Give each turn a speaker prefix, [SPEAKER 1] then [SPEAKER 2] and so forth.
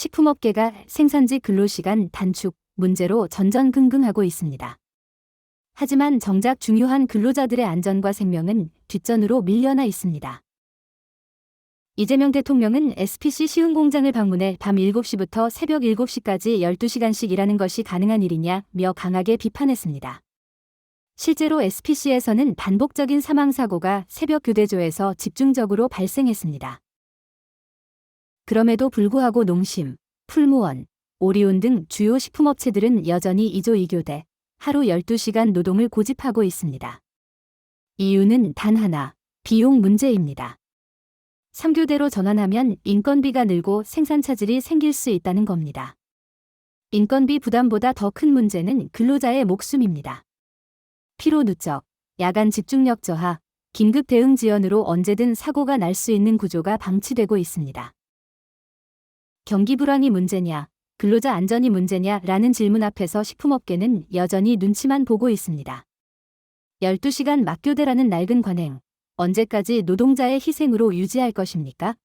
[SPEAKER 1] 식품업계가 생산지 근로시간 단축 문제로 전전긍긍하고 있습니다. 하지만 정작 중요한 근로자들의 안전과 생명은 뒷전으로 밀려나 있습니다. 이재명 대통령은 SPC 시흥 공장을 방문해 밤 7시부터 새벽 7시까지 12시간씩 일하는 것이 가능한 일이냐며 강하게 비판했습니다. 실제로 SPC에서는 반복적인 사망사고가 새벽 교대조에서 집중적으로 발생했습니다. 그럼에도 불구하고 농심, 풀무원, 오리온 등 주요 식품업체들은 여전히 2조 2교대, 하루 12시간 노동을 고집하고 있습니다. 이유는 단 하나, 비용 문제입니다. 3교대로 전환하면 인건비가 늘고 생산 차질이 생길 수 있다는 겁니다. 인건비 부담보다 더 큰 문제는 근로자의 목숨입니다. 피로 누적, 야간 집중력 저하, 긴급 대응 지연으로 언제든 사고가 날 수 있는 구조가 방치되고 있습니다. 경기 불황이 문제냐, 근로자 안전이 문제냐 라는 질문 앞에서 식품업계는 여전히 눈치만 보고 있습니다. 12시간 막교대라는 낡은 관행, 언제까지 노동자의 희생으로 유지할 것입니까?